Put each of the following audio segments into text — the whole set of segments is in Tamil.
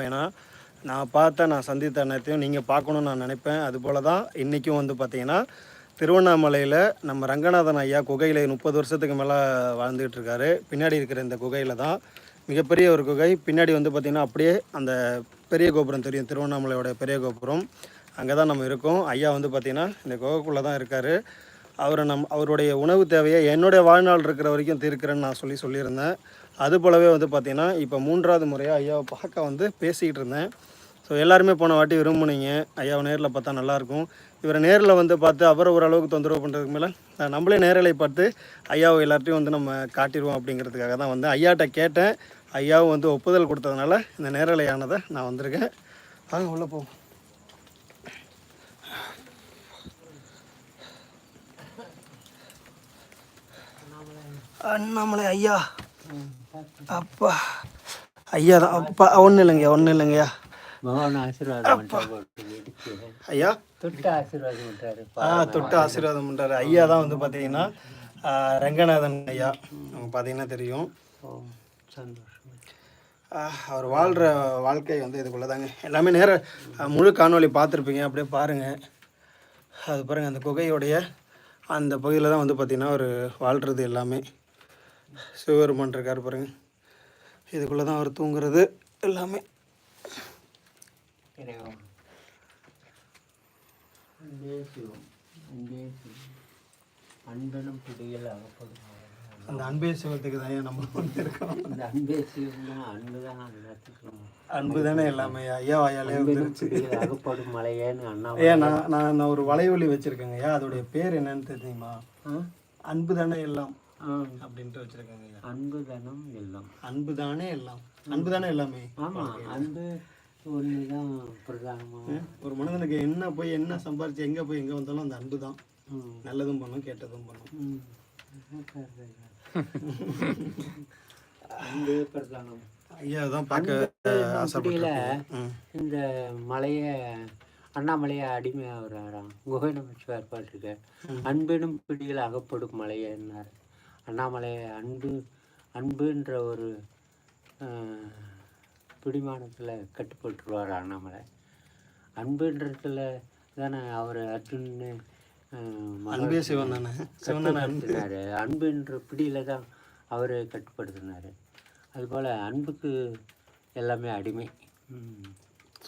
ஏன்னா நான் பார்த்த நான் சந்தித்த அனைத்தையும் நீங்கள் பார்க்கணும்னு நான் நினைப்பேன். அதுபோல தான் இன்றைக்கும் வந்து பார்த்தீங்கன்னா திருவண்ணாமலையில் நம்ம ரங்கநாதன் ஐயா குகையில் முப்பது வருஷத்துக்கு மேலே வாழ்ந்துகிட்டு இருக்காரு. பின்னாடி இருக்கிற இந்த குகையில் தான் மிகப்பெரிய ஒரு குகை. பின்னாடி வந்து பார்த்திங்கன்னா அப்படியே அந்த பெரிய கோபுரம் தெரியும் திருவண்ணாமலையோட பெரிய கோபுரம். அங்கே தான் நம்ம இருக்கோம். ஐயா வந்து பார்த்திங்கன்னா இந்த குகைக்குள்ளே தான் இருக்கார். அவரை நம் அவருடைய உணவு தேவையை என்னுடைய வாழ்நாள் இருக்கிற வரைக்கும் தீர்க்கிறேன்னு நான் சொல்லி சொல்லியிருந்தேன். அது போலவே வந்து பார்த்திங்கன்னா இப்போ மூன்றாவது முறையாக ஐயாவை பார்க்க வந்து பேசிக்கிட்டு இருந்தேன். ஸோ எல்லாருமே போன வாட்டி விரும்புனீங்க. ஐயாவை நேரில் பார்த்தா நல்லாயிருக்கும் இவரை நேரில் வந்து பார்த்து அவரை ஓரளவுக்கு தொந்தரவு பண்ணுறதுக்கு மேலே நான் நம்மளே நேரலை பார்த்து ஐயாவை எல்லார்ட்டையும் வந்து நம்ம காட்டிடுவோம் அப்படிங்கிறதுக்காக தான் வந்து ஐயாட்ட கேட்டேன். ஐயாவும் வந்து ஒப்புதல் கொடுத்ததுனால இந்த நேரலையானதை நான் வந்திருக்கேன். வாங்க உள்ளே போவோம். அண்ணாமலை ஐயா. அப்பா. ஐயா தான் அப்பா ஒன்றும் இல்லைங்கய்யா ஒன்றும் இல்லைங்கய்யா. பகவான் ஆசீர்வாதம் ஐயா? தொட்டு ஆசீர்வாதம் பண்ணிட்டாரு ஆ தொட்டு ஆசீர்வாதம் பண்ணுறாரு ஐயா தான் வந்து பார்த்தீங்கன்னா ரங்கநாதன் ஐயா. அவங்க பார்த்தீங்கன்னா தெரியும். அவர் வாழ்கிற வாழ்க்கை வந்து இதுக்குள்ளே தாங்க. எல்லாமே நேர முழு காணொளி பார்த்துருப்பீங்க. அப்படியே பாருங்கள் அது பாருங்கள் அந்த குகையோடைய அந்த பகுதியில் தான் வந்து பார்த்திங்கன்னா அவர் வாழ்கிறது எல்லாமே. சிவபெருமான் இருக்கார் பாருங்க. இதுக்குள்ளே தான் அவர் தூங்குறது எல்லாமே. அன்பனும் பிடியில் அகப்படும். அந்த அன்பே சிவத்துக்கு தான் நம்ம வந்து இருக்கோம். அந்த அன்பே தான் எல்லாத்துக்கும் அன்பு தானே எல்லாமே. ஐயா வாயாலே வந்துருச்சு அகப்படும் மலையேன்னு அண்ணா ஐயா நான் நான் ஒரு வலைவலி வச்சுருக்கேங்க. ஐயா அதோடைய பேர் என்னன்னு தெரியுமா? அன்பு தானே எல்லாம். அப்படின்ட்டு வச்சுருக்கேங்க அன்பு தனம் எல்லாம். அன்பு தானே எல்லாம். அன்பு தானே எல்லாமே. ஆமா அன்பு ஒன்று தான் பிரதானமாக ஒரு மனிதனுக்கு என்ன போய் என்ன சம்பாரிச்சு எங்கே போய் எங்கே வந்தாலும் அந்த அன்பு தான் நல்லதும் பண்ணும் கெட்டதும் பண்ணும். அன்பே பிரதானம். ஐயா தான் பார்க்க ம். இந்த மலைய அண்ணாமலையை அடிமையாகிறாராம் குகை நமச்சிவார் பாட்டிருக்க அன்பெனும் பிடியில் அகப்படும் மலையன்னார் அண்ணாமலையை அன்பு அன்புன்ற ஒரு பிடிமானத்தில் கட்டுப்பட்டுருவார் அண்ணாமலை. அன்புன்றதுல தானே அவர் அர்ஜுன்னு அன்பே சிவன் தானே? கட்டுப்படுத்தினாரு. அன்புன்ற பிடியில தான் அவர் கட்டுப்படுத்தினார். அதுபோல் அன்புக்கு எல்லாமே அடிமை.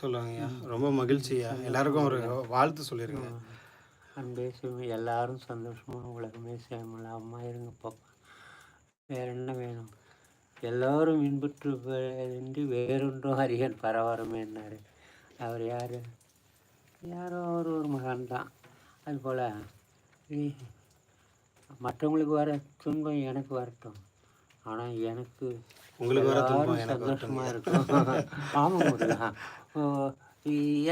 சொல்லுவாங்க ரொம்ப மகிழ்ச்சியா? எல்லாருக்கும் ஒரு வாழ்த்து சொல்லிருங்க. அன்பே சிவம் எல்லாரும் சந்தோஷமா உலகமே சேமலாமா இருங்கப்பா வேற என்ன வேணும்? எல்லோரும் இன்புற்று என்று வேறொன்றும் அறியன் பரவரமேன்னாரு அவர் யார்? யாரோ ஒரு ஒரு மகான் தான் அதுபோல் மற்றவங்களுக்கு வர துன்பம் எனக்கு வரட்டும். ஆனால் எனக்கு உங்களுக்கு வர துன்பம் எல்லாரும் எனக்கு சந்தோஷமா இருக்கும். ஆமா முருகா.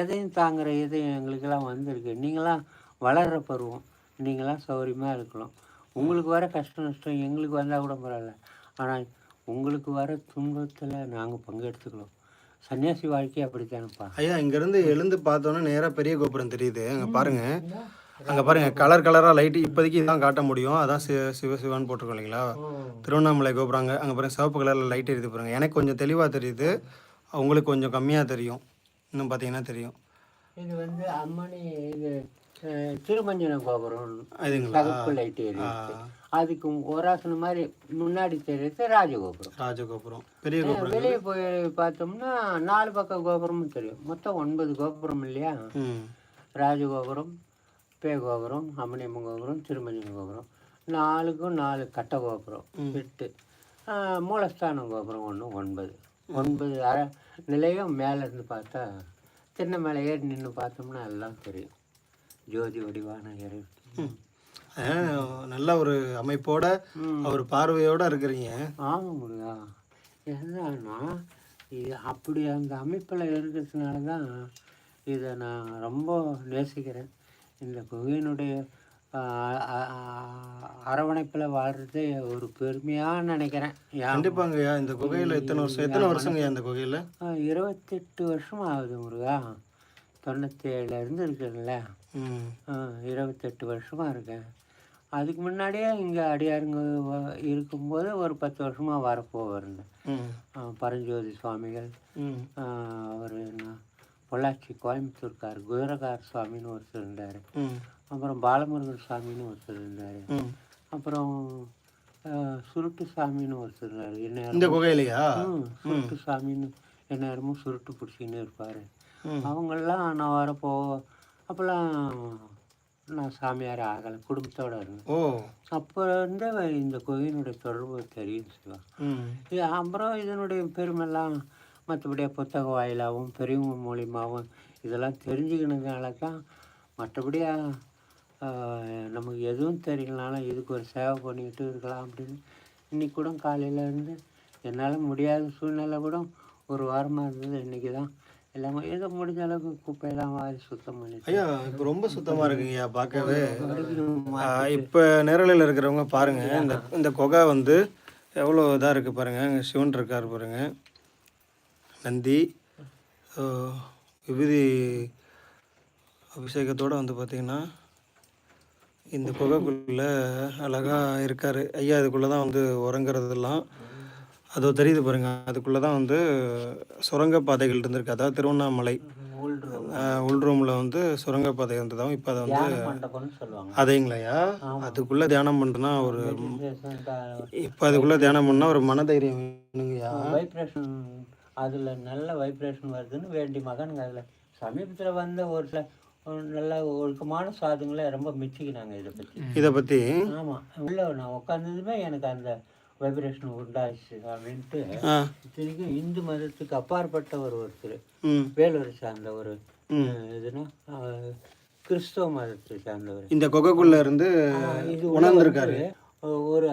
எதையும் தாங்குற எதையும் எங்களுக்கெல்லாம் வந்திருக்கு. நீங்களாம் வளர்ற பருவம். நீங்களாம் சௌகரியமா இருக்கலாம். உங்களுக்கு வர கஷ்டம் நஷ்டம் எங்களுக்கு வந்தால் கூட பரவாயில்ல. ஆனால் உங்களுக்கு வர துன்பத்தில் நாங்கள் பங்கெடுத்துக்கிறோம். சன்னியாசி வாழ்க்கை அப்படித்தானப்பா. ஐயா இங்கேருந்து எழுந்து பார்த்தோன்னே நேராக பெரிய கோபுரம் தெரியுது. அங்கே பாருங்க. அங்கே பாருங்க. கலர் கலராக லைட்டு இப்போதைக்கு இதான் காட்ட முடியும். அதான் சிவ சிவ சிவான்னு போட்டிருக்கோம் இல்லைங்களா? திருவண்ணாமலை கோபுரம் அங்கே அங்கே பாருங்க. சிவப்பு கலரில் லைட் எரியுது பாருங்க. எனக்கு கொஞ்சம் தெளிவாக தெரியுது. உங்களுக்கு கொஞ்சம் கம்மியாக தெரியும். இன்னும் பார்த்தீங்கன்னா தெரியும். இது வந்து அம்மணி இது திருமஞ்சன கோபுரம் இதுங்களா? சகப்பு லைட் எரியுது அதுக்கு ஒரு மாதிரி முன்னாடி தெரியுது ராஜகோபுரம். ராஜகோபுரம். பெரிய கோபுரம் வெளியே போய் பார்த்தோம்னா நாலு பக்கம் கோபுரமும் தெரியும். மொத்தம் ஒன்பது கோபுரம் இல்லையா? ராஜகோபுரம் பே கோபுரம் அம்மணியம்மன் கோபுரம் திருமஞ்சன கோபுரம். நாலுக்கும் நாலு கட்ட கோபுரம் எட்டு. மூலஸ்தான கோபுரம் ஒன்று ஒன்பது. ஒன்பது அர நிலையம் மேலே இருந்து பார்த்தா சின்ன மேலே ஏறி நின்று பார்த்தோம்னா எல்லாம் தெரியும். ஜோதி வடிவான இறை ஆ, நல்ல ஒரு அமைப்போட. ஒரு பார்வையோட இருக்கிறீங்க. ஆமாம் முருகா. என்னன்னா இது அப்படி அந்த அமைப்பில் இருக்கிறதுனால தான் இதை நான் ரொம்ப நேசிக்கிறேன். இந்த குகையினுடைய அரவணைப்பில் வாழ்றதே ஒரு பெருமையாக நினைக்கிறேன். கண்டிப்பாங்கய்யா இந்த குகையில் எத்தனை வருஷம் எத்தனை வருஷங்கய்யா இந்த குகையில்? இருபத்தெட்டு வருஷம் ஆகுது முருகா. தொண்ணூற்றி ஏழுலேருந்து இருக்குதுல்ல இருபத்தெட்டு வருஷமாக இருக்கேன். அதுக்கு முன்னாடியே இங்கே அடியாருங்க இருக்கும்போது ஒரு பத்து வருஷமாக வரப்போவாருங்க ம். பரஞ்சோதி சுவாமிகள் அவர் என்ன பொள்ளாச்சி கோயம்புத்தூர்கார் குதிரகார் சுவாமின்னு ஒருத்தர் இருந்தார். அப்புறம் பாலமுருகன் சாமின்னு ஒருத்தர் இருந்தார். அப்புறம் சுருட்டு சாமின்னு ஒருத்தர் இருந்தார். என்ன இந்த குகையிலையா? சுருட்டு சாமின்னு எந்நேரமும் சுருட்டு பிடிச்சின்னு இருப்பார். அவங்கெல்லாம் நான் வரப்போ அப்போல்லாம் நான் சாமியார் ஆகலை குடும்பத்தோடு இருந்தேன். ஓ. அப்போ இருந்தே இந்த கோயிலுடைய தொடர்பு தெரியும் சிவா. இது அப்புறம் இதனுடைய பெருமெல்லாம் மற்றபடி புத்தக வாயிலாகவும் பெரியவங்க மூலியமாகவும் இதெல்லாம் தெரிஞ்சுக்கினதுனால தான் மற்றபடி ஆஹ், நமக்கு எதுவும் தெரியலனாலும் இதுக்கு ஒரு சேவை பண்ணிக்கிட்டு இருக்கலாம் அப்படின்னு இன்னைக்கு கூட காலையில இருந்து என்னால் முடியாத சூழ்நிலை கூட ஒரு வாரமாக இருந்தது. இன்னைக்கு தான் எல்லாமே ஏதோ முடிஞ்ச அளவுக்கு குப்பையெல்லாம் வாரி சுத்தம் பண்ணிட்டு ஐயா இப்போ ரொம்ப சுத்தமாக இருக்குங்கய்யா பார்க்கவே. இப்போ நேரலையில் இருக்கிறவங்க பாருங்க இந்த இந்த குகை வந்து எவ்வளோ இதாக இருக்குது பாருங்க இங்கே சிவன் இருக்கார் பாருங்க. நந்தி விபூதி அபிஷேகத்தோடு வந்து பார்த்திங்கன்னா இந்த குகைக்குள்ளே அழகாக இருக்கார். ஐயா இதுக்குள்ளே தான் வந்து உறங்குறதெல்லாம் அதோ தெரியுது பாருங்க. அதுக்குள்ளே தான் வந்து சுரங்கப்பாதைகள் இருந்திருக்கு அதாவது திருவண்ணாமலை உள்ரூமில் வந்து சுரங்கப்பாதை இருந்ததாகவும் இப்போ அதை வந்து அதைங்களையா? அதுக்குள்ளே தியானம் பண்ணுறதுனா ஒரு இப்போ அதுக்குள்ளே தியானம் பண்ணால் ஒரு மனதைரியம் வேணுங்கய்யா? வைப்ரேஷன் அதில் நல்ல வைப்ரேஷன் வருதுன்னு வேண்டி மகனுங்க அதில். சமீபத்தில் வந்த ஒரு சில ஒரு நல்ல ஒழுக்கமான சாதுங்களை ரொம்ப மிச்சிக்கினாங்க இதை பற்றி இதை பற்றி ஆமாம் உள்ள நான் உட்காந்ததுமே எனக்கு அந்த வைப்ரேஷன் உண்டாச்சு அப்படின்ட்டு இத்தனைக்கும் இந்து மதத்துக்கு அப்பாற்பட்ட ஒரு ஒருத்தர் வேலூரை சார்ந்த ஒரு இதுனா கிறிஸ்தவ மதத்தை சார்ந்தவர். இந்த குகைக்குள்ளே இருந்து இது உணர்ந்திருக்காரு. ஒரு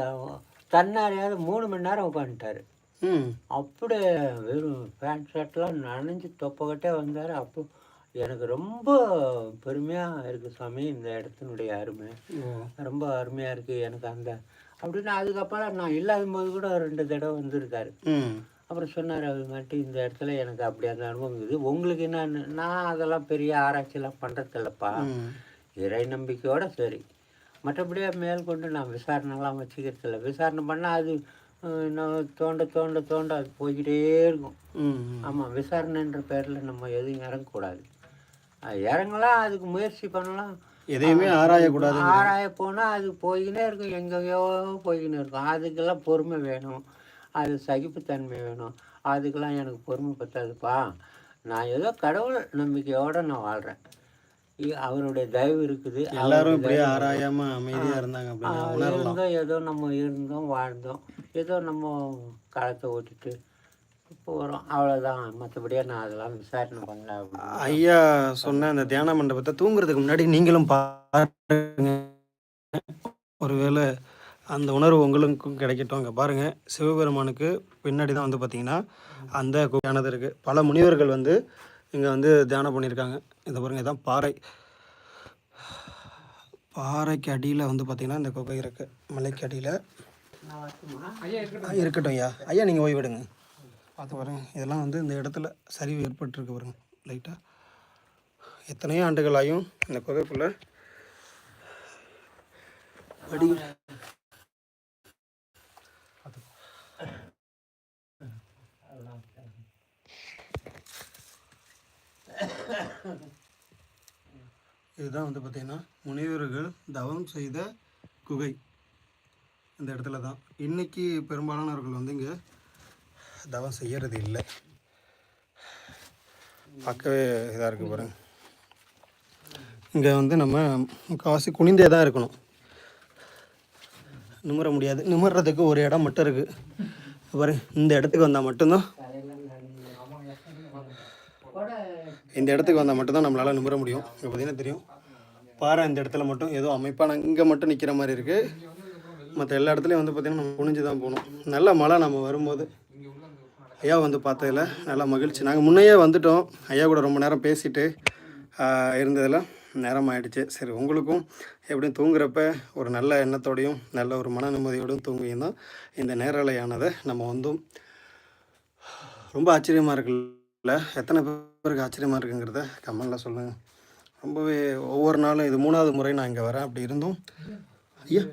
தன்னாரையாவது மூணு மணி நேரம் உட்காந்துட்டாரு. அப்படியே வெறும் பேண்ட் ஷர்ட்லாம் நனைஞ்சு தொப்பக்கட்டே வந்தார். அப்போ எனக்கு ரொம்ப பெருமையாக இருக்குது சாமி இந்த இடத்தினுடைய அருமை. ரொம்ப அருமையாக இருக்குது எனக்கு அந்த அப்படின்னு அதுக்கப்புறம் நான் இல்லாத போது கூட ரெண்டு தடவை வந்திருக்காரு. அப்புறம் சொன்னார் அது மாதிரி இந்த இடத்துல எனக்கு அப்படி அந்த அனுபவம் இருக்குது. உங்களுக்கு என்னன்னு நான் அதெல்லாம் பெரிய ஆராய்ச்சியெல்லாம் பண்ணுறதில்லப்பா இறை நம்பிக்கையோட சரி. மற்றபடியே மேற்கொண்டு நான் விசாரணைலாம் வச்சுக்கிறது இல்லை விசாரணை பண்ணால் அது நான் தோண்ட தோண்ட தோண்ட அது போய்கிட்டே இருக்கும். ஆமாம் விசாரணைன்ற பேரில் நம்ம எதுவும் இறங்கக்கூடாது. அது இறங்கலாம் அதுக்கு முயற்சி பண்ணலாம். எதையுமே ஆராயக்கூடாது ஆராய போனால் அது போய்கினே இருக்கும் எங்கெங்கேயோ போய்கினே இருக்கும். அதுக்கெல்லாம் பொறுமை வேணும். அது சகிப்புத்தன்மை வேணும். அதுக்கெல்லாம் எனக்கு பொறுமை பத்தாதுப்பா. நான் ஏதோ கடவுள் நம்பிக்கையோடு நான் வாழ்கிறேன் அவருடைய தயவு இருக்குது. எல்லாரும் இப்படியே ஆராயாம அமைதியா இருந்தாங்க இருந்தோம் ஏதோ நம்ம இருந்தோம் வாழ்ந்தோம். ஏதோ நம்ம காலத்தை ஓட்டிட்டு போகிறோம் அவ்வளோதான் மற்றபடியாக நான் அதெல்லாம் விசாரணை பண்ணல ஐயா சொன்ன அந்த தியான மண்டபத்தை தூங்குறதுக்கு முன்னாடி நீங்களும் பாருங்க. ஒருவேளை அந்த உணர்வு உங்களுக்கும் கிடைக்கட்டும். அங்கே பாருங்க. சிவபெருமானுக்கு பின்னாடி தான் வந்து பார்த்தீங்கன்னா அந்த குகையானது இருக்குது பல முனிவர்கள் வந்து இங்கே வந்து தியானம் பண்ணியிருக்காங்க. இதை பாருங்க இதான் பாறை. பாறைக்கு அடியில் வந்து பார்த்தீங்கன்னா இந்த குகை இருக்குது மலைக்கு அடியில் இருக்கட்டும் ஐயா. ஐயா நீங்கள் ஓய்விடுங்க. பார்த்து பாருங்கள் இதெல்லாம் வந்து இந்த இடத்துல சரிவு ஏற்பட்டிருக்கு பாருங்க. லைட்டாக எத்தனையோ ஆண்டுகளாயும் இந்த குகைக்குள்ளே அடி இதுதான் வந்து பார்த்திங்கன்னா முனிவர்கள் தவம் செய்த குகை. இந்த இடத்துல தான் இன்றைக்கி பெரும்பாலானவர்கள் வந்து இங்கே தவம் செய்கிறது இல்லை. பார்க்கவே இதாக இருக்குது பாருங்க. இங்கே வந்து நம்ம முக்கால்வாசி குனிந்தே தான் இருக்கணும். நிமிர முடியாது. நிமிர்றதுக்கு ஒரு இடம் மட்டும் இருக்குது பாரு இந்த இடத்துக்கு வந்தால் மட்டும்தான். இந்த இடத்துக்கு வந்தால் மட்டும்தான் நம்மளால் நிமிர முடியும். இங்கே பார்த்தீங்கன்னா தெரியும். பாறை இந்த இடத்துல மட்டும் ஏதோ அமைப்பான இங்கே மட்டும் நிற்கிற மாதிரி இருக்குது மற்ற எல்லா இடத்துலையும் வந்து பார்த்திங்கன்னா நம்ம குனிஞ்சு தான் போகணும். நல்ல மழை நம்ம வரும்போது. ஐயா வந்து பார்த்ததுல நல்லா மகிழ்ச்சி. நாங்கள் முன்னையே வந்துட்டோம். ஐயா கூட ரொம்ப நேரம் பேசிட்டு இருந்ததில் நேரம் ஆயிடுச்சு. சரி உங்களுக்கும் எப்படியும் தூங்குறப்ப ஒரு நல்ல எண்ணத்தோடையும் நல்ல ஒரு மன நிம்மதியோடும் தூங்குவீங்க தான் இந்த நேரலையானதை. நம்ம வந்தும் ரொம்ப ஆச்சரியமாக இருக்குல்ல? எத்தனை பேருக்கு ஆச்சரியமாக இருக்குங்கிறத கமெண்டில் சொல்லுங்கள் ரொம்பவே ஒவ்வொரு நாளும் இது மூணாவது முறை நான் இங்கே வரேன். அப்படி இருந்தும் ஐயா.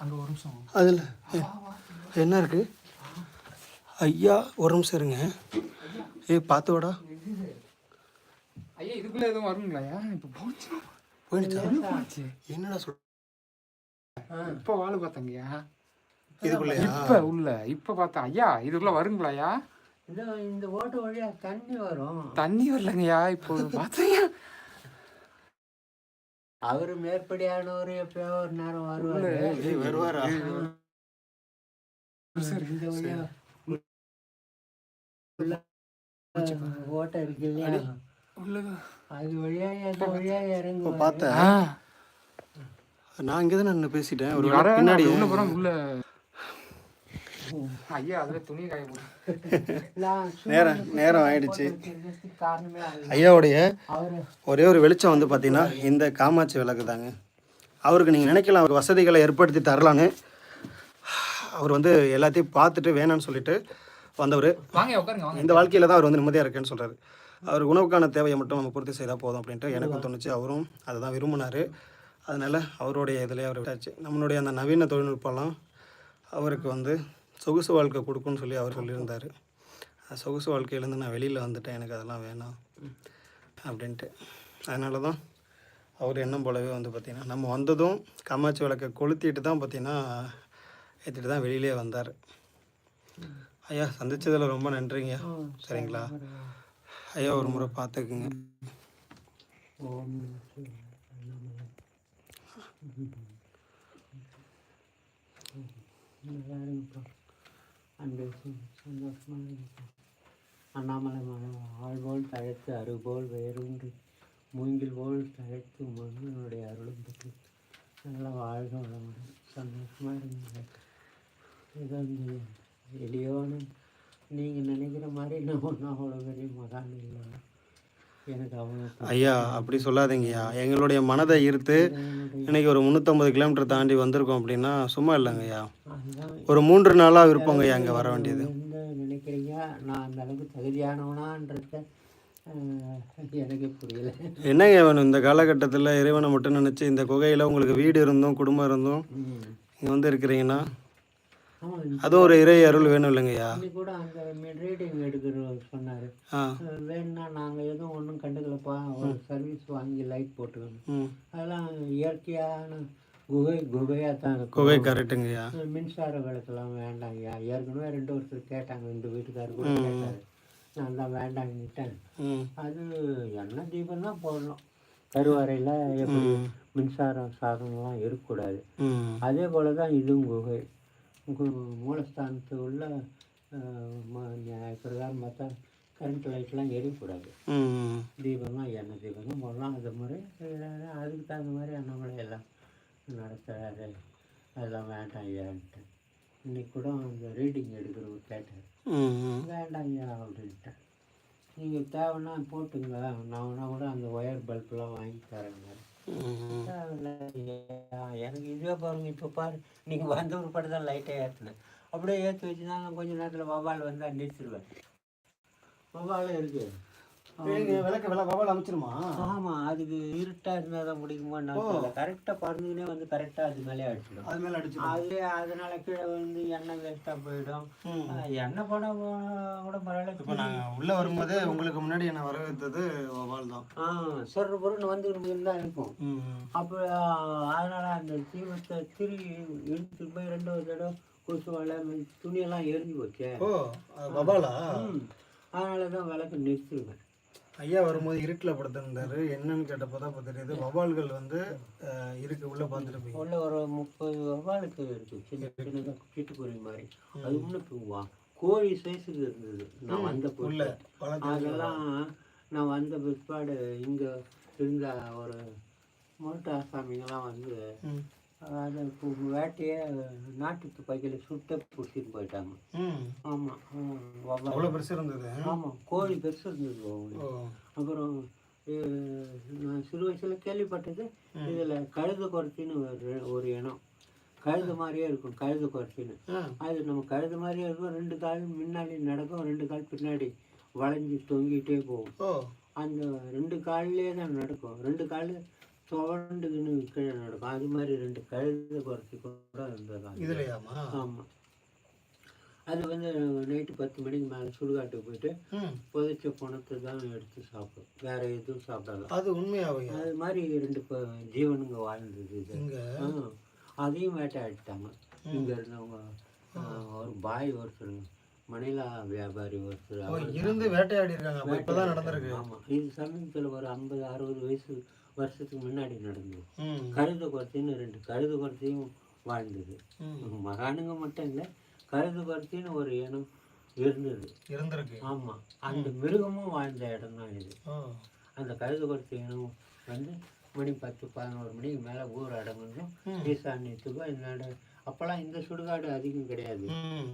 அங்க ஒரு நிமிஷம் அதில் என்ன இருக்கு? ஐயா ஒரு நிமிஷம் இருங்க. ஏய் பார்த்து வாடா. ஐயா இதுக்குள்ள எதுவும் வருங்களாயா இப்ப போச்சு போயிடுச்சா? என்னடா சொல் இப்ப வாழ பார்த்தங்கய்யா இதுக்குள்ளயா இப்ப உள்ள இப்ப பார்த்தா ஐயா இதுக்குள்ள வருங்களாயா இந்த இந்த ஓட்ட வழியா தண்ணி வரும். தண்ணி வரலங்கய்யா இப்போ பார்த்தீங்க அவரு மேற்படியானவர் எப்பயோ ஒரு நேரம் வருவாரு. ஓட்டை இருக்கு இல்லையா? அது வழியா அந்த வழியா இறங்குவாரு. பார்த்தேன் நான் இங்கே தான் நின்று பேசிட்டேன் ஒரு பின்னாடி. உள்ள ஐயா அதுல துணி காய நான் நேரம் நேரம் ஆயிடுச்சு. ஐயாவுடைய ஒரே ஒரு வெளிச்சம் வந்து பார்த்தீங்கன்னா இந்த காமாட்சி விளக்கு தாங்க. அவருக்கு நீங்கள் நினைக்கலாம் அவர் வசதிகளை ஏற்படுத்தி தரலான்னு. அவர் வந்து எல்லாத்தையும் பார்த்துட்டு வேணான்னு சொல்லிட்டு வந்தவர். இந்த வாழ்க்கையில் தான் அவர் வந்து நிம்மதியாக இருக்கேன்னு சொல்கிறாரு அவர் உணவுக்கான தேவையை மட்டும் நம்ம பூர்த்தி செய்தால் போதும் அப்படின்ட்டு எனக்கும் தோணுச்சு. அவரும் அதை தான் விரும்பினார். அதனால் அவருடைய இதிலே அவர் விட்டாச்சு. நம்மளுடைய அந்த நவீன தொழில்நுட்பம்லாம் அவருக்கு வந்து சொகுசு வாழ்க்கை கொடுக்குன்னு சொல்லி அவர் சொல்லியிருந்தார். சொகுசு வாழ்க்கையிலேருந்து நான் வெளியில் வந்துட்டேன். எனக்கு அதெல்லாம் வேணாம் அப்படின்ட்டு. அதனால தான் அவர் எண்ணம் போலவே வந்து பார்த்திங்கன்னா நம்ம வந்ததும் காமாட்சி விளக்கை கொளுத்திட்டு தான் பார்த்திங்கன்னா ஏற்றிட்டு தான் வெளியிலே வந்தார். ஐயா சந்திச்சதில் ரொம்ப நன்றிங்க சரிங்களா? ஐயா ஒரு முறை பார்த்துக்குங்க. ஓம் அன்பு சந்தோஷமாக இருங்கப்பா அண்ணாமலை மலை ஆள்போல் தழைத்து அறுபோல் வேறுண்டு மூங்கில் போல் தழைத்து மன்னனுடைய அருளும் பெற்று நல்லா வாழ்க வளமுடன் சந்தோஷமாக இருந்தது ஏதோ இந்த எளியோன்னு நீங்கள் நினைக்கிற மாதிரி நான் ஒன்றும் அவ்வளோ பெரிய மகான் இல்லை ஐயா அப்படி சொல்லாதீங்கய்யா. எங்களுடைய மனதை ஈர்த்து இன்னைக்கு ஒரு முந்நூற்றம்பது கிலோமீட்டர் தாண்டி வந்திருக்கோம் அப்படின்னா சும்மா இல்லைங்கய்யா. ஒரு மூன்று நாளாக இருப்போங்கய்யா இங்கே வர வேண்டியது. நினைக்கிறீங்க? நான் அந்த அளவுக்கு தகுதியானவனான்றத அஹ், எனக்கு புரியல. என்னங்க வேணும் இந்த காலகட்டத்தில் இறைவனை மட்டும் நினச்சி இந்த குகையில் உங்களுக்கு வீடு இருந்தும் குடும்பம் இருந்தும். இங்கே வந்து இருக்கிறீங்கன்னா அதுவும் ஒரு இறை அருள் வேணும் இல்லைங்கய்யா? கூட அந்த ரீடிங் எடுக்கிறவர் சொன்னார். வேணும்னா நாங்கள் எதுவும் ஒன்றும் கண்டுக்கலப்பா. ஒரு சர்வீஸ் வாங்கி லைட் போட்டுக்கணும். அதெல்லாம் இயற்கையான குகை குகையாக தான் இருக்கும். குகை கரெக்டுங்கய்யா மின்சார விளக்கெல்லாம் வேண்டாம் ஐயா ஏற்கனவே ரெண்டு ஒருத்தர் கேட்டாங்க. இந்த வீட்டுக்காரர் கூட கேட்டார். நான் தான் வேண்டாங்கிட்டேன். அது எண்ணெய் தீபம் தான் போடணும். கருவறையில் எப்படி மின்சாரம் சாதனம்லாம் இருக்கக்கூடாது. அதே போல் தான் இதுவும் குகை. மூலஸ்தானத்து உள்ள அஹ், ம- நியாய பிரகாரம் பார்த்தா கரண்ட் லைட்லாம் எரியக்கூடாது. தீபம்லாம் எண்ணெய் தீபம் போடலாம் அது மாதிரி. அதுக்கு தகுந்த மாதிரி அண்ணாமலை எல்லாம் நடத்துகிறாரு அதெல்லாம் வேண்டாம் ஐயான்ட்டு இன்னைக்கு கூட அந்த ரீடிங் எடுக்கிறவர் கேட்டார். வேண்டாம் ஐயா அப்படின்ட்டேன் நீங்கள் தேவைன்னா போட்டுங்க நான் கூட அந்த ஒயர் பல்பெலாம் வாங்கி தரேங்க. எனக்கு இதுவே பாருங்க இப்போ பாரு. நீங்கள் வந்த ஒரு படம் தான் லைட்டாக ஏற்றினேன் அப்படியே ஏற்றி வச்சுனா நான் கொஞ்ச நேரத்தில் வவால் வந்தால் நிறுத்திடுவேன். வவாலும் இருக்கு. விளக்கு விளக்கு வவால் அமைச்சிருமா? ஆமாம் அதுக்கு இருட்டாக இருந்தால் தான் முடிக்குமா நான் கரெக்டாக பறந்துக்கினே வந்து கரெக்டாக அது மேலே அடிச்சிடும். அது மேலே அடிச்சு அது அதனால கீழே வந்து எண்ணெய் வேஸ்ட்டாக போயிடும். எண்ணெய் போனால் கூட இப்போ பரவாயில்ல நாங்கள் உள்ளே வரும்போது உங்களுக்கு முன்னாடி என்னை வரவேற்றது வவால் தான். ஆ சொல்கிற பொருள் வந்து தான் இருக்கும். அப்போ அதனால அந்த தீபத்தை திரும்பி இழுத்துட்டு போய் ரெண்டாவது தடவை கொசு வலை துணியெல்லாம் எரிஞ்சு போச்சே. ஓ ம். அதனால தான் விளக்கு நிறுத்திடுவேன் ஐயா வரும்போது இருட்டில் படுத்திருந்தாரு. என்னன்னு கேட்டப்போ தான் இப்போ தெரியுது. வவால்கள் வந்து இருக்கு உள்ளே பார்த்துருப்பீங்க உள்ள ஒரு முப்பது வவாலுக்கு இருக்கு. சின்ன சின்னதாக சிட்டுக்குருவி மாதிரி. அது இன்னும் தூங்குவான் கோழி சைஸுக்கு இருந்தது. நான் வந்த உள்ள. அதெல்லாம் நான் வந்த பிற்பாடு இங்கே இருந்த ஒரு மோட்டா சாமிங்கெல்லாம் வந்து அது வேட்டையை நாட்டு துப்பாக்கியில் சுட்ட பிடிச்சிட்டு போயிட்டாங்க. ஆமாம் அவ்வளோ பெருசு இருந்தது. ஆமாம் கோழி பெருசு இருந்தது அப்புறம் நான் சிறு வயசில் கேள்விப்பட்டது இதில் கழுத குறைச்சின்னு ஒரு ஒரு இனம். கழுத மாதிரியே இருக்கும் கழுத குறைச்சின்னு அது நம்ம கழுத மாதிரியே இருக்கும் ரெண்டு கால் முன்னாடி நடக்கும் ரெண்டு கால் பின்னாடி வளைஞ்சு தொங்கிட்டே போகும். அந்த ரெண்டு கால்லேயே தான் நடக்கும். ரெண்டு கால் துவண்டுக்குன்னு கீழே நடக்கும். அது மாதிரி ரெண்டு கழுதை குறைச்சி கூட இருந்தது இதுலையாமா ஆமாம் அது வந்து நைட்டு பத்து மணிக்கு மேலே சுடுகாட்டுக்கு போயிட்டு புதைச்ச பணத்தை தான் எடுத்து சாப்பிடும். வேற எதுவும் சாப்பிடலாம் அது உண்மையாவையா? அது மாதிரி ரெண்டு ஜீவனுங்க வாழ்ந்தது இது. அதையும் வேட்டையாடிட்டாங்க. இங்க இருந்தவங்க ஒரு பாய் ஒருத்தர் மணிலா வியாபாரி ஒருத்தர் இருந்து வேட்டையாடி இருக்காங்க இப்பதான் நடந்திருக்கு. ஆமா. இது சமீபத்தில் ஒரு ஐம்பது அறுபது வயசு வருஷத்துக்கு முன்னாடி நடந்தது. ம். கழுத குறைச்சின்னு ரெண்டு கழுத குறைச்சியும் வாழ்ந்தது. மகானுங்க மட்டும் இல்லை கழுத குறைச்சின்னு ஒரு இனம் இருந்தது. இருந்திருக்கு. ஆமா. அந்த மிருகமும் வாழ்ந்த இடம் தான் இது அந்த கழுத குறைச்சி இனம் வந்து மணி பத்து பதினோரு மணிக்கு மேலே ஊர் அடங்கணும். ஈசான்யத்துக்கும் இந்த அப்போல்லாம் இந்த சுடுகாடு அதிகம் கிடையாது. ம்.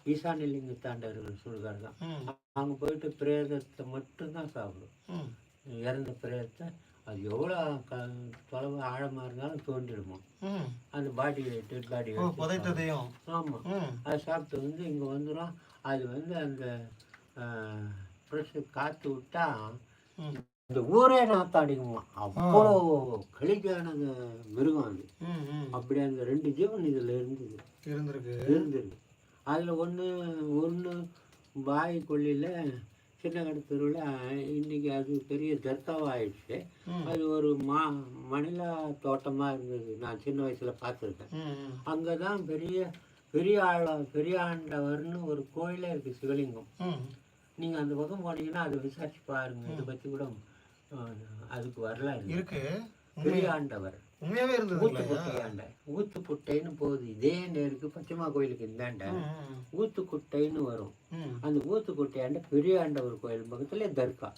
யமலிங்கம் ஈசான்யலிங்கத்தாண்ட இருக்கிற சுடுகாடு தான் ம். அங்கே போயிட்டு பிரேதத்தை மட்டும்தான் சாப்பிடும். இறந்த பிரேதத்தை அது எவ்வளோ க தொலைவு ஆழமாக இருந்தாலும் தோண்டிடுமா ம். அந்த பாடி டெட் பாடி புதைத்ததையும். ஆமாம் அது சாப்பிட்டு வந்து இங்கே வந்துடும் அது வந்து அந்த ப்ரெஷர் காற்று விட்டா இந்த ஊரே நாத்தாடிக்குமா அவ்வளோ கழிக்கானது மிருகம் அது. அப்படி அந்த ரெண்டு ஜீவன் இதில் இருந்தது. இருந்திருக்கு. இருந்திருக்கு. அதில் ஒன்று ஒன்று பாய் கொல்லியில் சின்ன கடை தெருவில் இன்னைக்கு அது பெரிய தர்காவாக ஆயிடுச்சு ம். அது ஒரு மா மணிலா தோட்டமாக இருந்தது. நான் சின்ன வயசில் பார்த்துருக்கேன். அங்கே தான் பெரிய பெரிய ஆள பெரிய ஆண்டவர்னு ஒரு கோயிலே இருக்குது சிவலிங்கம். நீங்கள் அந்த பக்கம் போனீங்கன்னா அதை விசாரிச்சு பாருங்க. இதை பற்றி கூட அதுக்கு வரலாறு இருக்கு. பெரிய ஆண்டவர். உண்மையாவே இருந்தது. ஊத்துக்குட்டை ஆண்ட ஊத்துக்குட்டைன்னு போகுது. இதே நேருக்கு பச்சைமா கோயிலுக்கு இந்தாண்ட. ம் ஊத்துக்குட்டைன்னு வரும். அந்த ஊத்துக்குட்டையாண்ட பெரிய ஆண்டவர் கோயில். பக்கத்துல தர்கா.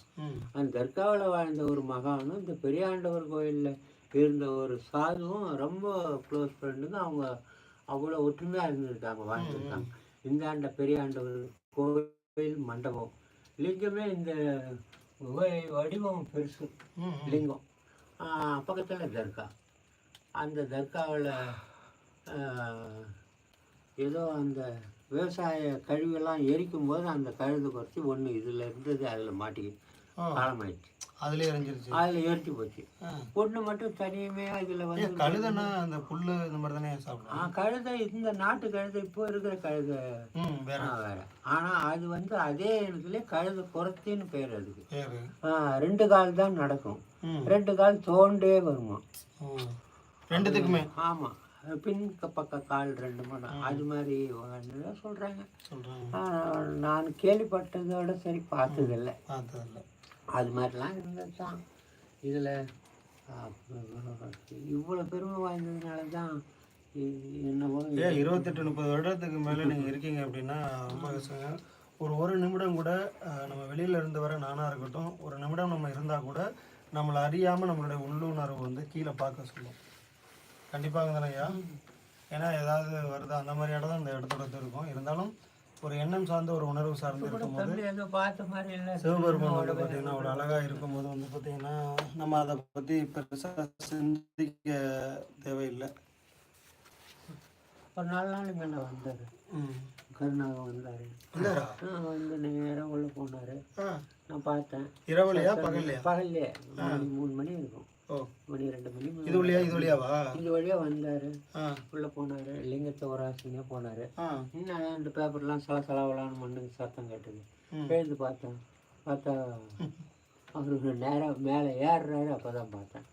அந்த தர்காவில் வாழ்ந்த ஒரு மகானும் இந்த பெரிய ஆண்டவர் கோயிலில் இருந்த ஒரு சாதுவும் ரொம்ப க்ளோஸ் ஃப்ரெண்டுங்க அவங்க அவ்வளோ ஒற்றுமையாக இருந்திருக்காங்க வாழ்ந்துருக்காங்க. இந்த ஆண்ட பெரிய ஆண்டவர் கோயில் மண்டபம். லிங்கமே இந்த வடிவம் பெருசு. லிங்கம். பக்கத்தில் தர்கா. அந்த தர்காவில் ஏதோ அந்த விவசாய கழிவெல்லாம் எரிக்கும் போது அந்த கழுது குறைச்சி ஒன்று இதில் இருந்தது அதில் மாட்டி காலமாயிடுச்சு. அதுலயே எரிஞ்சிருச்சு. அதில் எரிச்சு போச்சு. ஒன்று மட்டும் தனியுமே இதில் வந்து கழுதைன்னா அந்த புல்லு இந்த மாதிரி தானே சாப்பிடும் கழுதை இந்த நாட்டு கழுதை இப்போ இருக்கிற கழுதை. வேற. வேற. ஆனால் அது வந்து அதே இடத்துல கழுதை குறைச்சின்னு பேர் அதுக்கு. ரெண்டு கால் தான் நடக்கும். ரெண்டு கால் தோண்டே வருமா ரெண்டுத்துக்குமே. ஆமாம் பின் பக்க கால் ரெண்டு மணி அது மாதிரி சொல்கிறாங்க சொல்றாங்க? நான் கேள்விப்பட்டதோட சரி பார்த்ததில்ல. பார்த்ததில்ல. அது மாதிரிலாம் இருந்தது தான் இதில் இவ்வளோ பெருமை வாய்ந்ததுனால தான் என்னவோ ஏன் இருபத்தெட்டு முப்பது வருடத்துக்கு மேலே நீங்கள் இருக்கீங்க அப்படின்னா ரொம்ப கஷ்டங்க. ஒரு ஒரு நிமிடம் கூட நம்ம வெளியில இருந்து வர நானாக இருக்கட்டும் ஒரு நிமிடம் நம்ம இருந்தால் கூட நம்மளை அறியாமல் நம்மளுடைய உள்ளுணர்வு வந்து கீழே பார்க்க சொல்லும். கண்டிப்பாக தானே ஐயா. ஏன்னா ஏதாவது வருதா அந்த மாதிரி இடம் தான் இந்த இடத்தோட இது இருக்கும். இருந்தாலும் ஒரு எண்ணம் சார்ந்த ஒரு உணர்வு சார்ந்து இருக்கும்போது சிவபெருமான் வந்து பார்த்தீங்கன்னா அவ்வளோ அழகாக இருக்கும்போது வந்து பார்த்தீங்கன்னா நம்ம அதை பற்றி பெருசாக சிந்திக்க தேவையில்லை. ஒரு நாலு நாளைக்கு மேலே வந்தார். ம். கருணாகம் வந்தார். வந்து நேரம் உள்ளே போனார். நான் பார்த்தேன். இரவுலையா பகல்லையா? பகல்லே மணி மூணு இருக்கும். மணி ரெண்டு மணி இது வழியா இது வழியாவா? இந்த வழியாக வந்தார். உள்ளே போனார். லிங்கத்தை ஒரு ஆசையாக போனார். இன்னும் இந்த பேப்பர்லாம் சல சலவலான்னு மண்ணுக்கு சத்தம் கேட்டது. எழுந்து பார்த்தேன். பார்த்தா அவரு நேராக மேலே ஏறுறாரு அப்போ தான் பார்த்தேன்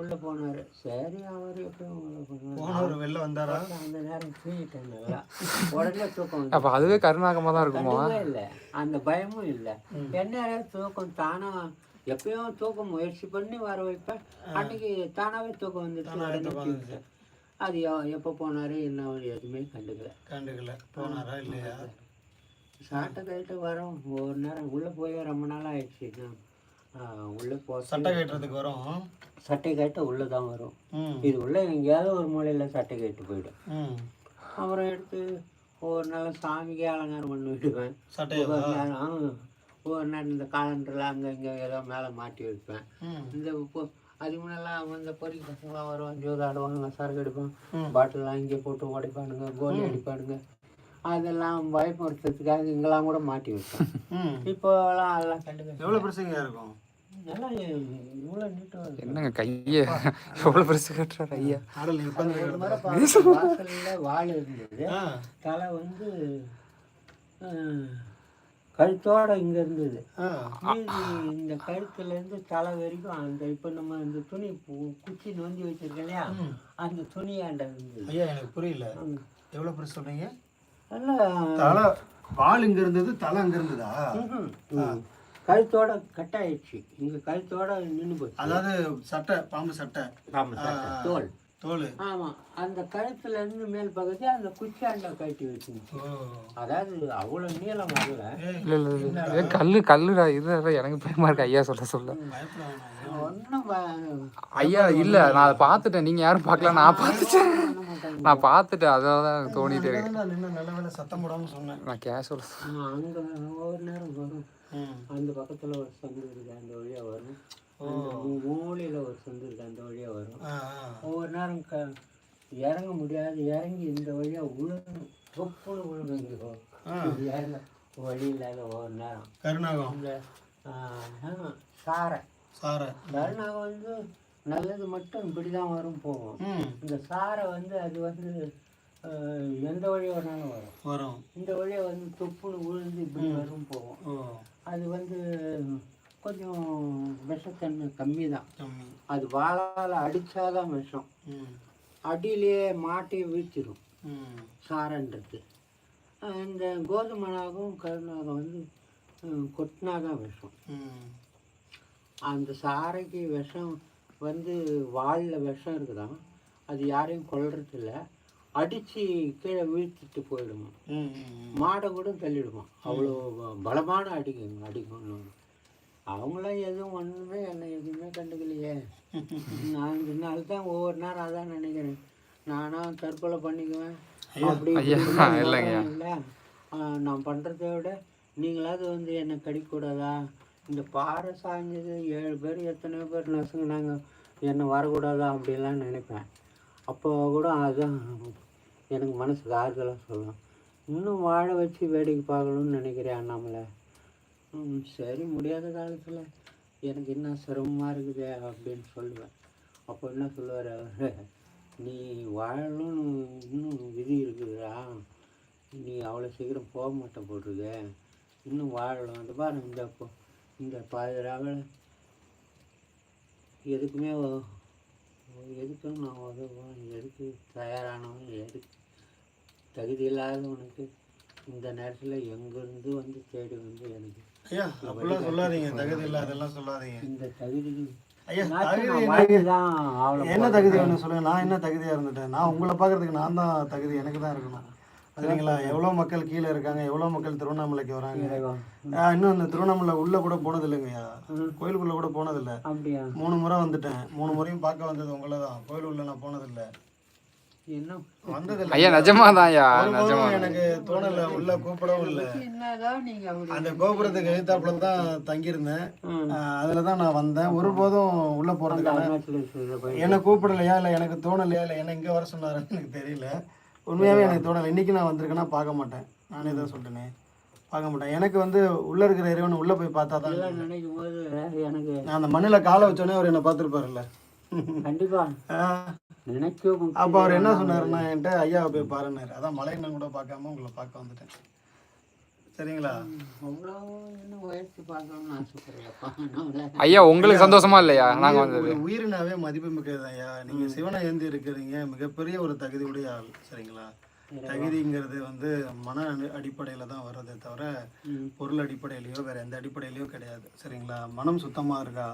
உள்ளே போனார். சரி அவர் எப்பயும் உள்ள போனாரு. போனவர் வெளில வந்தாரா? அந்த நேரம் தூங்கிட்டேன் நல்லா உடனே தூக்கம் அப்ப அதுவே கருணாகமா தான் இருக்குமா? இல்லை. அந்த பயமும் இல்லை. என்ன தூக்கம்? தானா எப்பயும் தூக்கம் முயற்சி பண்ணி வர வைப்பேன். அன்னைக்கு தானாவே தூக்கம் தூங்கிட்டேன். அது எப்போ போனாரு என்ன எதுவுமே கண்டுக்கல. கண்டுக்கல. போனாரா இல்லையா? சாட்டை கைட்டு வரோம். ஒரு நேரம் உள்ளே போய் ரொம்ப நாள் ஆயிடுச்சு. உள்ளே போ சட்டை கட்டுறதுக்கு வரும். சட்டை கைட்டு உள்ளே தான் வரும். இது உள்ளே எங்கேயாவது ஒரு மூலையில் சட்டை கைட்டு போயிடும். அப்புறம் எடுத்து ஒவ்வொரு நாளும் சாமிக்கே அலங்காரம் பண்ணி விடுவேன். சட்டையா நேரம் இந்த காலண்டரில் அங்கே இங்கே ஏதோ மேலே மாட்டி வைப்பேன். இந்த இப்போ அதுக்கு முன்னெல்லாம் இந்த பொறிக்கு பசங்களாம் வருவாங்க ஜோதி ஆடுவாங்க சரக்கு அடிப்பாங்க ம். பாட்டிலாம் இங்கே போட்டு உடைப்பானுங்க கோலி அடிப்பானுங்க. அதெல்லாம் பயப்படுத்துறதுக்காக இங்கெல்லாம் கூட மாட்டி ம். இப்போலாம் அதெல்லாம் கண்டுக்க எவ்வளோ பெருசுங்க இருக்கும்? என்னங்க கையை? எவ்வளோ பெருசு கட்டுறாரு ஐயா? வாசல்ல வால் இருந்தது. தலை வந்து கழுத்தோட இங்க இருந்தது. இந்த கழுத்துல இருந்து தலை வரைக்கும் அந்த இப்ப நம்ம இந்த துணி குச்சி நோண்டி வச்சிருக்கோம் இல்லையா அந்த துணியாண்ட இருந்தது. ஐயா எனக்கு புரியல. எவ்வளோ சொல்றீங்க? நல்லா தலை வால் இங்க இருந்தது தலை அங்க இருந்ததா. கழுத்தோட கட் ஆயிடுச்சு இங்க கழுத்தோட நின்று போச்சு. அதாவது சட்டை பாம்பு சட்டை. ஆமா, சட்டை, தோல். தோல். ஆமா அந்த கழுத்துல இருந்து மேல் பகுதி அந்த குச்சியாண்ட கட்டி வச்சுருந்துச்சு ஓ. அதாவது அவ்வளவு நீளம் வரல. இல்லை இல்லை கல்லு கல்லுடா இது எனக்கு பயமா இருக்கு. ஐயா சொல்ல சொல்ல. ஒன்றும் ஐயா. இல்லை நான் அதை பார்த்துட்டேன். நீங்கள் யாரும் பார்க்கல நான் பார்த்துட்டேன். நான் பார்த்துட்டேன். அதான் தான் தோணிட்டே இருக்கு. சத்தம் போடாம சொன்னேன். நான் கேஷுவல் அங்க ஒவ்வொரு நேரம் வரும். அந்த பக்கத்துல ஒரு சந்து இருக்கு அந்த வழியா வரும். மூலையில ஒரு சந்து அந்த வழியா வரும். ஒவ்வொரு நேரம் க இறங்க முடியாது இறங்கி இந்த வழியா உழுந்து தொப்புன்னு விழுந்து இறங்க வழி இல்லாத ஒவ்வொரு நேரம். இந்த ஆமா, சாரை சாரை கருநாகம் வந்து நல்லது மட்டும் இப்படிதான் வரும் போகும். இந்த சாரை வந்து அது வந்து எந்த வழியா வேணாலும் வரும். வரும். இந்த வழியா வந்து தொப்புன்னு விழுந்து இப்படி வரும் போகும். அது வந்து கொஞ்சம் விஷத்தன்மை கம்மி தான் அது வாழால் அடித்தாதான் விஷம். அடியிலேயே மாட்டி வீழ்த்திடும் சாரன்றது. இந்த கோதுமை நாகம் கருநாகம் வந்து அஹ், கொட்டினாதான் விஷம். அந்த சாரைக்கு விஷம் வந்து வாலில் விஷம் இருக்குதாம் அது யாரையும் கொல்றதில்ல. அடித்து கீழே வீழ்த்திட்டு போயிடுமா. மாடை கூட தள்ளிடுமா. அவ்வளோ பலமான அடிக்குங்க அடிக்கணும் அவங்களாம் எதுவும் ஒன்றுமே என்னை எதுவுமே கண்டுக்கலையே. நான் நாள் தான் ஒவ்வொரு நேரம் அதான் நினைக்கிறேன். நானும் தற்கொலை பண்ணிக்குவேன். அப்படி இல்ல? நான் பண்ணுறத விட நீங்களாவது வந்து என்னை கடிக்கூடாதா? இந்த பாறை சாய்ஞ்சது ஏழு பேர் எத்தனையோ பேர் நசுங்கினாங்க. என்னை வரக்கூடாதா? அப்படிலாம் நினைப்பேன். அப்போ கூட அதான் எனக்கு மனசுக்கு ஆறுதலாக சொல்லும் இன்னும் வாழ வச்சு வேடிக்கை பார்க்கணும்னு நினைக்கிறேன் அண்ணாமலை. ம், சரி முடியாத காலத்தில் எனக்கு என்ன சிரமமாக இருக்குது அப்படின்னு சொல்லுவேன். அப்போ என்ன சொல்லுவார்? அவர் நீ வாழணும்னு இன்னும் விதி இருக்குதுடா. நீ அவ்வளோ சீக்கிரம் போக மாட்டேன் போட்டிருக்க. இன்னும் வாழலாம் அந்த பாரு இந்த அப்போ இந்த பாதிராவில் எதுக்குமே எதுக்கும் நான் உதவுவேன் எதுக்கு தயாரானவன்? எதுக்கு? தகுதி இல்லாதவனுக்கு இந்த நேரத்தில் எங்கேருந்து வந்து தேடி வந்து எனக்கு ஐயா அப்படிலாம் சொல்லாதீங்க. தகுதி இல்லை அதெல்லாம் சொல்லாதீங்க. இந்த தகுதி ஐயா தகுதி நான் என்ன- தகுதி வேணும் சொல்லுங்க. நான் என்ன தகுதியா இருந்துட்டேன்? நான் உங்களை பார்க்கறதுக்கு நான் தான் தகுதி எனக்கு தான் இருக்கணும். சரிங்களா? எவ்வளோ மக்கள் கீழே இருக்காங்க எவ்வளோ மக்கள் திருவண்ணாமலைக்கு வராங்க? இன்னும் இந்த திருவண்ணாமலை உள்ள கூட போனது இல்லைங்கய்யா கோயிலுக்குள்ள கூட போனதில்லை. அப்படியா? மூணு முறை வந்துட்டேன். மூணு முறையும் பார்க்க வந்தது உங்களை தான் கோயில் உள்ள நான் போனதில்லை. ஐயா நிஜமா தான் ஐயா ஒருபோதும் எனக்கு தோணல உள்ள கூப்பிடவும் இல்லை. அந்த கோபுரத்துக்கு எழுத்தாப்புல தான் தங்கியிருந்தேன். அதுல தான் நான் வந்தேன். ஒருபோதும் உள்ள போறதுக்கான என்னை கூப்பிடலையா இல்லை எனக்கு தோணலையா இல்லை என்ன இங்கே வர சொன்னாருன்னு எனக்கு தெரியல. உண்மையாகவே எனக்கு தோணலை. இன்னைக்கு நான் வந்திருக்கேன்னா பார்க்க மாட்டேன். நானே தான் சொல்லிட்டேனே பார்க்க மாட்டேன். எனக்கு வந்து உள்ள இருக்கிற இறைவன் உள்ள போய் பார்த்தா தான் நினைக்கும் போது எனக்கு நான் அந்த மண்ணில் காலை வச்சோடனே அவர் என்னை பார்த்துருப்பாருல்ல. கண்டிப்பா. நினைக்கும் அப்போ அவர் என்ன சொன்னாருன்னா என்கிட்ட ஐயாவை போய் பாருன்னாரு. அதான் மலையண்ணன் கூட பார்க்காம உங்களை பார்க்க வந்துட்டேன். சரிங்களா? ஐயா உங்களுக்கு சந்தோஷமா இல்லையா? நாங்க வந்தது. ஒரு உயிரினாவே மதிப்பு மிக்கது ஐயா. நீங்க சிவனை ஏந்தி இருக்கிறீங்க மிகப்பெரிய ஒரு தகுதியுடைய ஆள். சரிங்களா? தகுதிங்கிறது வந்து மன அடி- அடிப்படையில தான் வர்றதே தவிர பொருள் அடிப்படையிலயோ வேற எந்த அடிப்படையிலயோ கிடையாது. சரிங்களா? மனம் சுத்தமா இருக்கா?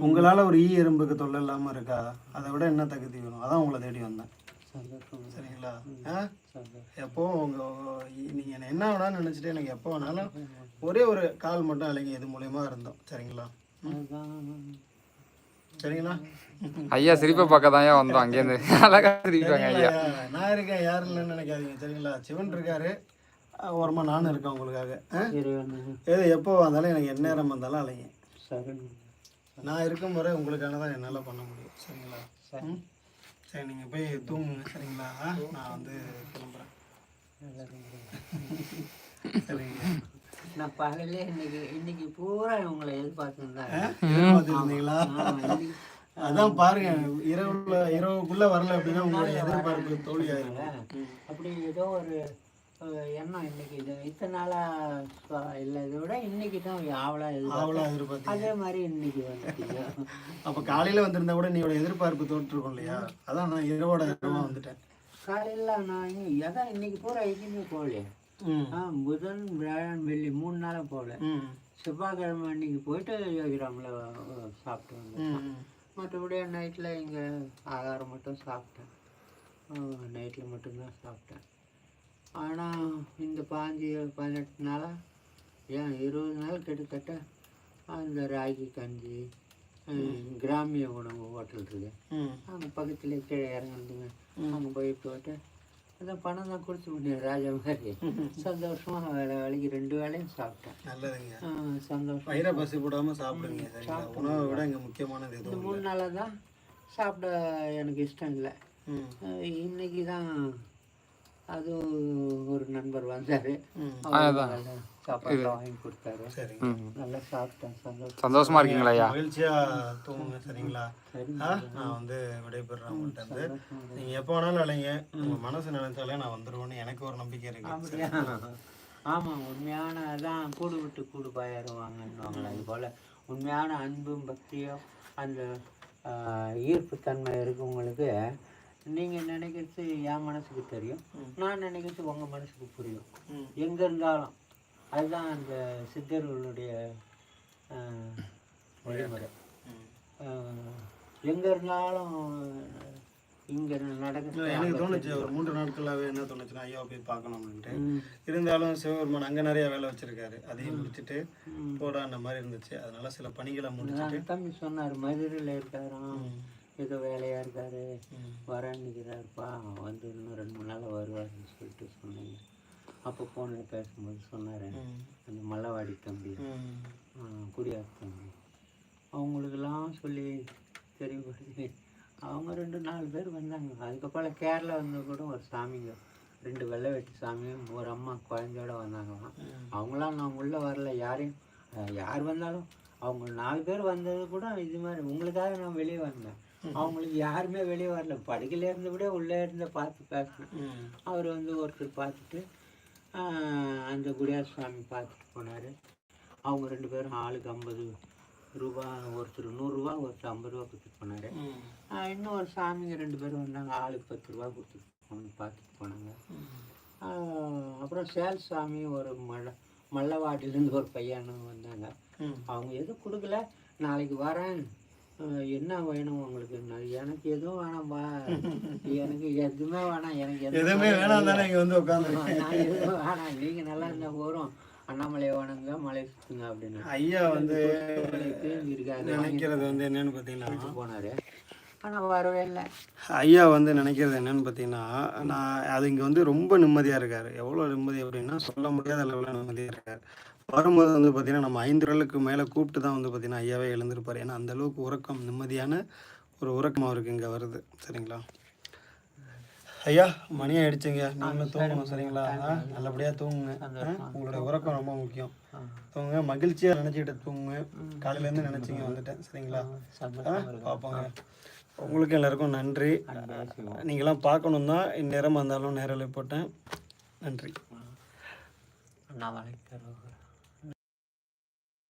உங்களால ஒரு ஈ எறும்புக்கு தொல்லை இல்லாம இருக்கா? அதை விட என்ன தகுதி வேணும்? அதான் உங்களை தேடி வந்தேன். சரிங்களா? எப்போ உங்க நீங்க என்ன வேணாலும் நினைச்சிட்டு எனக்கு எப்போ வேணாலும் ஒரே ஒரு கால் மட்டும் அலைங்க இது மூலியமா இருந்தோம். சரிங்களா? சரிங்களா? ஐயா சிரிப்பை பார்க்க தான் வந்தோம். அங்கேருந்து அழகா சிரிப்பாங்க ஐயா? நான் இருக்கேன் யாரும் இல்லைன்னு நினைக்காதீங்க. சரிங்களா? சிவன் இருக்காரு. அஹ் ஓரமா நானும் இருக்கேன் உங்களுக்காக. எது எப்போ வந்தாலும் எனக்கு எந்நேரம் வந்தாலும் அலைங்க. நான் இருக்கும் வரை உங்களுக்கான தான் என்னால் பண்ண முடியும். சரிங்களா? ம்? சரி நீங்கள் போய் தூங்குங்க. சரிங்களா? நான் வந்து கிளம்புறேன். சரிங்க. நான் பகலே இன்னைக்கு இன்னைக்கு பூரா உங்களை எதிர்பார்த்துருந்தீங்களா அதான் பாருங்க இரவுல இரவுக்குள்ள வரல அப்படின்னா உங்களுடைய எதிர்பார்ப்பு தோல்வியாயிருங்க அப்படி ஏதோ ஒரு எண்ணம் இன்னைக்கு. இது இத்தனை நாளா இல்லை இதை விட இன்னைக்கு தான் ஆவலா எதிர்பார்த்தேன். அவ்வளோ எதிர்பார்த்தீங்க. அதே மாதிரி இன்னைக்கு வந்துட்டீங்க அப்ப காலையில வந்திருந்தா கூட நீயோட எதிர்பார்ப்பு தோற்றுருக்கும் இல்லையா? அதான் நான் இரவோட இரவா வந்துட்டேன். காலையில் நான் இன்னும் எதான் இன்னைக்கு பூரா எங்கேயுமே போகலையே. புதன் வியாழன் வெள்ளி மூணு நாளாக போகல. செவ்வாய்க்கிழமை அன்னைக்கு போயிட்டு யோகிராமில் சாப்பிட்டு வந்தேன் மற்றபடி நைட்டில் இங்கே ஆகாரம் மட்டும் சாப்பிட்டேன். நைட்டில் மட்டும்தான் சாப்பிட்டேன். ஆனால் இந்த பாஞ்சு பதினெட்டு நாளாக ஏன் இருபது நாள் கிட்டத்தட்ட அந்த ராகி கஞ்சி கிராமிய உணவு ஹோட்டல் இருக்கு. அங்கே பக்கத்துலேயே கீழே இறங்குறதுங்க அங்கே போய் போயிட்டு அதான் பணம் தான் கொடுத்து முடியும் ராஜா மாதிரி சந்தோஷமாக வேலை வேலைக்கு ரெண்டு வேலையும் சாப்பிட்டேன். நல்லதுங்க. சந்தோஷம். வயிறை பசி போடாம சாப்பிடுங்க உணவை விட இங்க முக்கியமானது எதுவும் மூணு நாளாக தான் சாப்பிட எனக்கு இஷ்டம் இல்லை. இன்னைக்கு தான் அது ஒரு நண்பர் வந்தார். சாப்பாடு வாங்கி கொடுத்தாரு. சரிங்க. நல்லா சாப்பிட்டேன். சந்தோஷம் சந்தோஷமா இருக்கீங்களா ஐயா? மகிழ்ச்சியா தூங்குங்க சரிங்களா? நான் வந்து விடைபெறேன் உங்கள்கிட்ட இருந்து. நீங்க எப்போ வேணாலும் அழைங்க உங்க மனசு நினைச்சாலே நான் வந்துருவேன்னு எனக்கு ஒரு நம்பிக்கை இருக்கு. ஆமாம் உண்மையான அதான் கூடு விட்டு கூடு பாயருவாங்கன்னுவாங்களே அது போல். உண்மையான அன்பும் பக்தியும் அந்த ஈர்ப்புத்தன்மை இருக்கவங்களுக்கு நீங்கள் நினைக்கிறது என் மனசுக்கு தெரியும். நான் நினைக்கிறது உங்கள் மனசுக்கு புரியும். எங்கே இருந்தாலும். அதுதான் அந்த சித்தர்களுடைய வழிமுறை. எங்கே இருந்தாலும் இங்கே நடக்க எனக்கு தோணுச்சு ஒரு மூன்று நாட்களாவே என்ன தோணுச்சுன்னா ஐயா போய் பார்க்கணும்னுட்டு. ம். இருந்தாலும் சிவபெருமான் அங்க நிறைய வேலை வச்சிருக்காரு. அதையும் முடிச்சுட்டு ம். போடா அந்த மாதிரி இருந்துச்சு. அதனால சில பணிகளை முடிச்சுட்டு தம்பி சொன்னார் மதுரையில் இருக்காராம் ஏதோ வேலையாக இருக்காரு. வரேன்னு நிற்கிறாருப்பா வந்து இன்னும் ரெண்டு மூணு நாள் வருவாருன்னு சொல்லிட்டு சொன்னீங்க. அப்போ ஃபோனில் பேசும்போது சொன்னார். அந்த மல்லவாடி தம்பி. குடியார் தம்பி. அவங்களுக்கெல்லாம் சொல்லி தெரியப்படுத்தி அவங்க ரெண்டு நாலு பேர் வந்தாங்க. அதுக்கப்புறம் கேரளா வந்த கூட ஒரு சாமிங்க ரெண்டு வெள்ளை வெட்டி சாமியும் ஒரு அம்மா குழந்தையோட வந்தாங்களாம். அவங்களாம் நான் உள்ளே வரல யாரையும் யார் வந்தாலும் அவங்க நாலு பேர் வந்தது கூட இது மாதிரி உங்களுக்காக நான் வெளியே வந்தேன். அவங்களுக்கு யாருமே வெளியே வரல. படுக்கையில இருந்தபடியே உள்ளே இருந்து பார்த்து பேசினேன். அவர் வந்து ஒருத்தர் பார்த்துட்டு அந்த குடியார் சுவாமி பார்த்துட்டு போனார். அவங்க ரெண்டு பேரும் ஆளுக்கு ஐம்பது ரூபா ஒருத்தர் நூறுரூவா ஒருத்தர் ஐம்பது ரூபா கொடுத்துட்டு போனார். இன்னும் ஒரு சாமிங்க ரெண்டு பேரும் வந்தாங்க ஆளுக்கு பத்து ரூபா கொடுத்துட்டு போன பார்த்துட்டு போனாங்க. அப்புறம் சேல் சாமி ஒரு மல்ல மல்லவாடியிலேருந்து ஒரு பையனும் வந்தாங்க. அவங்க எதுவும் கொடுக்கல. நாளைக்கு வரேன். என்ன வேணும் உங்களுக்கு? எனக்கு எதுவும் வேணாம்பா எனக்கு எதுவுமே வேணாம் எனக்கு எதுவும் வேணாம் தானே இங்க வந்து உட்காந்து நான் எதுவும் வேணாம். நீங்கள் நல்லா இருந்தால் போகிறோம் அண்ணாமலை வணங்க மலை சுத்துங்க அப்படின்னு. ஐயா வந்து இருக்காரு நினைக்கிறது வந்து என்னன்னு பார்த்தீங்கன்னா போனார். ஆனால் வரவே இல்லை. ஐயா வந்து நினைக்கிறது என்னன்னு பார்த்தீங்கன்னா நான் அது இங்கே வந்து ரொம்ப நிம்மதியாக இருக்கார். எவ்வளோ நிம்மதி அப்படின்னா சொல்ல முடியாத அளவில் நிம்மதியாக இருக்கார். வரும்போது வந்து பார்த்தீங்கன்னா நம்ம ஐந்து விரலுக்கு மேலே கூப்பிட்டு தான் வந்து பார்த்தீங்கன்னா ஐயாவே எழுந்திருப்பார். ஏன்னா அந்த அளவுக்கு உறக்கம் நிம்மதியான ஒரு உறக்கம் அவருக்கு இங்கே வருது. சரிங்களா? ஐயா மணி ஆயிடுச்சுங்க. நீங்களும் தூங்கணும் சரிங்களா? நல்லபடியாக தூங்குங்க. ஆ, உங்களுடைய உறக்கம் ரொம்ப முக்கியம். தூங்குங்க. மகிழ்ச்சியாக நினச்சிக்கிட்டு தூங்குங்க. காலையிலேருந்து நினச்சிங்க வந்துட்டேன். சரிங்களா? பார்ப்போங்க உங்களுக்கு எல்லாருக்கும் நன்றி. நீங்களாம் பார்க்கணும் தான். இந்நேரமாக இருந்தாலும் நேரில் போட்டேன். நன்றி. அண்ணாமலை தருவார்